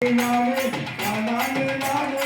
நானே நானே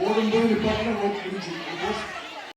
Oğlum böyle patlar hop vücut.